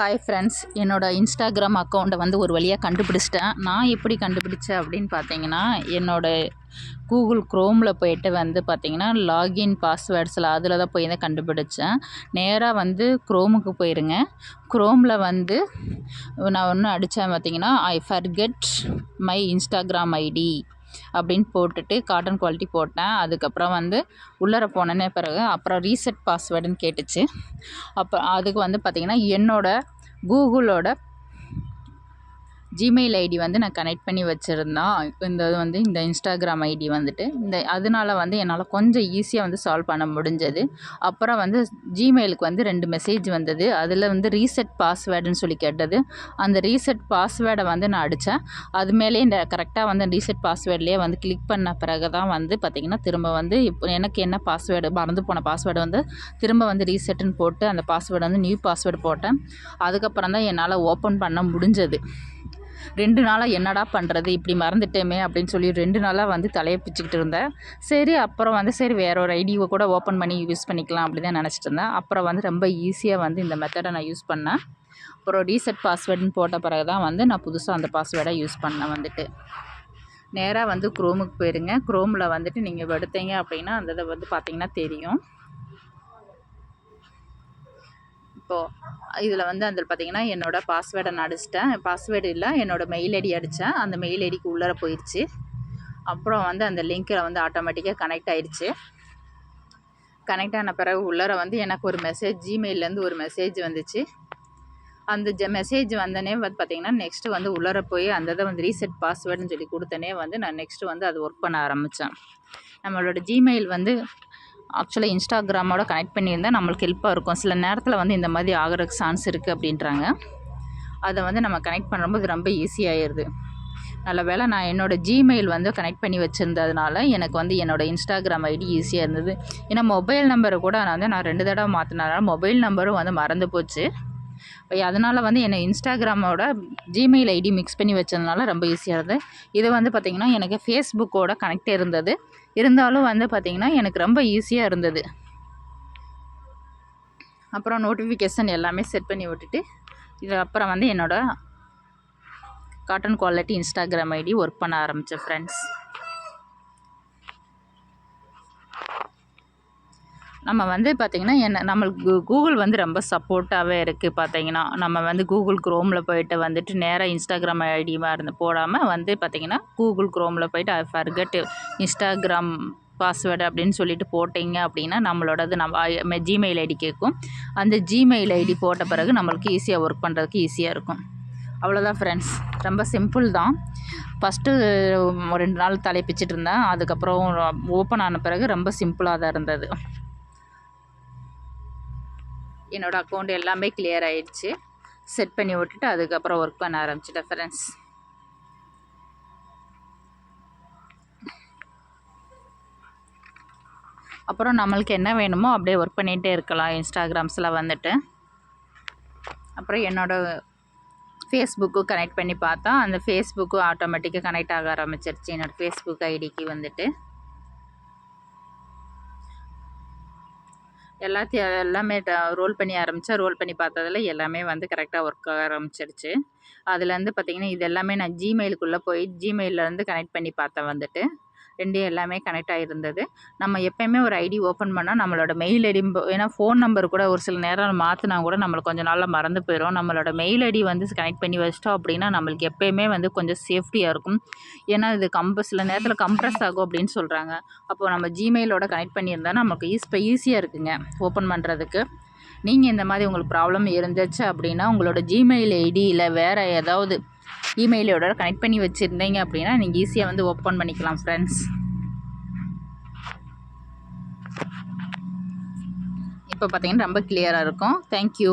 Hi friends என்னோடய Instagram அக்கௌண்ட்டை வந்து ஒரு வழியாக கண்டுபிடிச்சிட்டேன். நான் எப்படி கண்டுபிடிச்சேன் அப்படின்னு பார்த்தீங்கன்னா என்னோடய கூகுள் க்ரோமில் போயிட்டு வந்து பார்த்தீங்கன்னா லாகின் பாஸ்வேர்ட்ஸில் அதில் தான் போய் தான் கண்டுபிடிச்சேன். நேராக வந்து க்ரோமுக்கு போயிருங்க. க்ரோமில் வந்து நான் ஒன்று அடித்தேன் பார்த்தீங்கன்னா I forget my Instagram ID அப்படின்னு போட்டுட்டு காட்டன் குவாலிட்டி போட்டேன். அதுக்கப்புறம் வந்து உள்ளார போனேன்னே பிறகு அப்புறம் ரீசெட் பாஸ்வேர்டுன்னு கேட்டுச்சு. அப்போ அதுக்கு வந்து பார்த்திங்கன்னா என்னோடய கூகுளோட ஜிமெயில் ஐடி வந்து நான் கனெக்ட் பண்ணி வச்சுருந்தேன் இந்த இது வந்து இந்த இன்ஸ்டாகிராம் ஐடி வந்துட்டு இந்த அதனால வந்து என்னால் கொஞ்சம் ஈஸியாக வந்து சால்வ் பண்ண முடிஞ்சது. அப்புறம் வந்து ஜிமெயிலுக்கு வந்து ரெண்டு மெசேஜ் வந்தது. அதில் வந்து ரீசெட் பாஸ்வேர்டுன்னு சொல்லி கேட்டது. அந்த ரீசெட் பாஸ்வேர்டை வந்து நான் அடித்தேன் அது மேலே இந்த கரெக்டாக வந்து ரீசெட் பாஸ்வேர்ட்லேயே வந்து கிளிக் பண்ண பிறகு தான் வந்து பார்த்திங்கன்னா திரும்ப வந்து இப்போ எனக்கு என்ன பாஸ்வேர்டு மறந்து போன பாஸ்வேர்டு வந்து திரும்ப வந்து ரீசெட்டுன்னு போட்டு அந்த பாஸ்வேர்டு வந்து நியூ பாஸ்வேர்டு போட்டேன். அதுக்கப்புறம் தான் என்னால் ஓப்பன் பண்ண முடிஞ்சது. ரெண்டு நாளாக என்னடா பண்ணுறது இப்படி மறந்துட்டேமே அப்படின்னு சொல்லி ரெண்டு நாளாக வந்து தலையை பிச்சுக்கிட்டு இருந்தேன். சரி அப்புறம் வந்து சரி வேற ஒரு ஐடியை கூட ஓப்பன் பண்ணி யூஸ் பண்ணிக்கலாம் அப்படி தான் நினச்சிட்டு இருந்தேன். அப்புறம் வந்து ரொம்ப ஈஸியாக வந்து இந்த மெத்தடை நான் யூஸ் பண்ணேன். அப்புறம் ரீசெட் பாஸ்வேர்டுன்னு போட்ட பிறகு தான் வந்து நான் புதுசாக அந்த பாஸ்வேர்டை யூஸ் பண்ணேன் வந்துட்டு. நேராக வந்து குரோமுக்கு போயிருங்க. குரோமில் வந்துட்டு நீங்கள் எடுத்தீங்க அப்படின்னா அந்த இதை வந்து பார்த்தீங்கன்னா தெரியும். இப்போது இதில் வந்து அதில் பார்த்திங்கன்னா என்னோடய பாஸ்வேர்டை நான் அடிச்சிட்டேன். பாஸ்வேர்டு இல்லை என்னோடய மெயில் ஐடி அடித்தேன் அந்த மெயில் ஐடிக்கு உள்ளார போயிடுச்சு அப்புறம் வந்து அந்த லிங்க்கில் வந்து ஆட்டோமேட்டிக்காக கனெக்ட் ஆயிடுச்சு கனெக்ட் ஆன பிறகு உள்ளார வந்து எனக்கு ஒரு மெசேஜ் ஜிமெயிலேருந்து ஒரு மெசேஜ் வந்துச்சு. அந்த ஜ மெசேஜ் வந்தனே வந்து பார்த்திங்கன்னா நெக்ஸ்ட்டு வந்து உள்ளார போய் அந்த இதை வந்து ரீசெட் பாஸ்வேர்டுன்னு சொல்லி கொடுத்தனே வந்து நான் நெக்ஸ்ட்டு வந்து அது ஒர்க் பண்ண ஆரம்பித்தேன் நம்மளோட ஜிமெயில் வந்து ஆக்சுவலாக இன்ஸ்டாகிராமோட கனெக்ட் பண்ணியிருந்தால் நம்மளுக்கு ஹெல்ப்பாக இருக்கும். சில நேரத்தில் வந்து இந்த மாதிரி ஆகிறதுக்கு சான்ஸ் இருக்குது அப்படின்றாங்க. அதை வந்து நம்ம கனெக்ட் பண்ணும்போது ரொம்ப ஈஸியாகிடுது நல்ல வேலை நான் என்னோடய ஜிமெயில் வந்து கனெக்ட் பண்ணி வச்சுருந்ததுனால எனக்கு வந்து என்னோடய இன்ஸ்டாகிராம் ஐடி ஈஸியாக இருந்தது. ஏன்னா மொபைல் நம்பரை கூட நான் வந்து நான் ரெண்டு தடவை மாற்றினால மொபைல் நம்பரும் வந்து மறந்து போச்சு. அதனால் வந்து என்னை இன்ஸ்டாகிராமோட ஜிமெயில் ஐடி மிக்ஸ் பண்ணி வச்சதுனால ரொம்ப ஈஸியாக இருந்தது. இது வந்து பார்த்திங்கன்னா எனக்கு ஃபேஸ்புக்கோட கனெக்ட் இருந்தது. இருந்தாலும் வந்து பார்த்திங்கன்னா எனக்கு ரொம்ப ஈஸியாக இருந்தது. அப்புறம் நோட்டிஃபிகேஷன் எல்லாமே செட் பண்ணி விட்டுட்டு இது அப்புறம் வந்து என்னோடய cotton quality Instagram ID work பண்ண ஆரம்பித்தேன் ஃப்ரெண்ட்ஸ் நம்ம வந்து பார்த்திங்கன்னா என்ன நம்மளுக்கு கூகுள் வந்து ரொம்ப சப்போர்ட்டாகவே இருக்குது பார்த்தீங்கன்னா நம்ம வந்து கூகுள் க்ரோமில் போயிட்டு வந்துட்டு நேராக இன்ஸ்டாகிராம் ஐடியாக இருந்து போடாமல் வந்து பார்த்திங்கன்னா கூகுள் க்ரோமில் போயிட்டு ஐ ஃபர்கட் இன்ஸ்டாகிராம் பாஸ்வேர்டு அப்படின்னு சொல்லிட்டு போட்டிங்க அப்படின்னா நம்மளோடது நம்ம ஜிமெயில் ஐடி கேட்கும் அந்த ஜிமெயில் ஐடி போட்ட பிறகு நம்மளுக்கு ஈஸியாக ஒர்க் பண்ணுறதுக்கு ஈஸியாக இருக்கும். அவ்வளோதான் ஃப்ரெண்ட்ஸ் ரொம்ப சிம்பிள் தான். ஃபஸ்ட்டு ரெண்டு நாள் தலைப்பிச்சிட்டு இருந்தேன். அதுக்கப்புறம் ஓப்பன் ஆன பிறகு ரொம்ப சிம்பிளாக தான் இருந்தது. என்னோடய அக்கௌண்ட் எல்லாமே கிளியர் ஆகிடுச்சு செட் பண்ணி விட்டுட்டு அதுக்கப்புறம் ஒர்க் பண்ண ஆரம்பிச்சிட்டேன் ஃப்ரெண்ட்ஸ் அப்புறம் நம்மளுக்கு என்ன வேணுமோ அப்படியே ஒர்க் பண்ணிகிட்டே இருக்கலாம். இன்ஸ்டாகிராம்ஸில் வந்துட்டு. அப்புறம் என்னோடய ஃபேஸ்புக்கும் கனெக்ட் பண்ணி பார்த்தா அந்த ஃபேஸ்புக்கும் ஆட்டோமேட்டிக்காக கனெக்ட் ஆக ஆரம்பிச்சிருச்சு. என்னோடய ஃபேஸ்புக் ஐடிக்கு வந்துட்டு. எல்லாத்தையும் எல்லாமே ரோல் பண்ணி ஆரம்பித்தா ரோல் பண்ணி பார்த்ததில் எல்லாமே வந்து கரெக்டாக ஒர்க் ஆக ஆரம்பிச்சிருச்சு. அதுலேருந்து பார்த்திங்கன்னா இது எல்லாமே நான் ஜிமெயிலுக்குள்ளே போய் ஜிமெயிலேருந்து கனெக்ட் பண்ணி பார்த்தேன் வந்துட்டு. ரெண்டும் எல்லாமே கனெக்ட் ஆகிருந்தது நம்ம எப்போயுமே ஒரு ஐடி ஓப்பன் பண்ணால் நம்மளோட மெயில் ஐடி ஏன்னா ஃபோன் நம்பர் கூட ஒரு சில நேரம் மாற்றினா கூட நம்மளுக்கு கொஞ்சம் நாளில் மறந்து போயிடும் நம்மளோட மெயில் ஐடி வந்து கனெக்ட் பண்ணி வச்சிட்டோம் அப்படின்னா நம்மளுக்கு எப்போயுமே வந்து கொஞ்சம் சேஃப்டியாக இருக்கும். ஏன்னா இது கம்ப சில நேரத்தில் கம்ப்ரெஸ் ஆகும் அப்படின்னு சொல்கிறாங்க அப்போது நம்ம ஜிமெயிலோட கனெக்ட் பண்ணியிருந்தா நமக்கு ஈஸ் இப்போ ஈஸியாக இருக்குங்க ஓப்பன் பண்ணுறதுக்கு நீங்கள் இந்த மாதிரி உங்களுக்கு ப்ராப்ளம் இருந்துச்சு அப்படின்னா உங்களோட ஜிமெயில் ஐடி இல்லை வேறு ஏதாவது இமெயிலோட கனெக்ட் பண்ணி வச்சுருந்தீங்க அப்படின்னா நீங்கள் ஈஸியாக வந்து ஓப்பன் பண்ணிக்கலாம் ஃப்ரெண்ட்ஸ் இப்போ பார்த்தீங்கன்னா ரொம்ப கிளியராக இருக்கும். தேங்க்யூ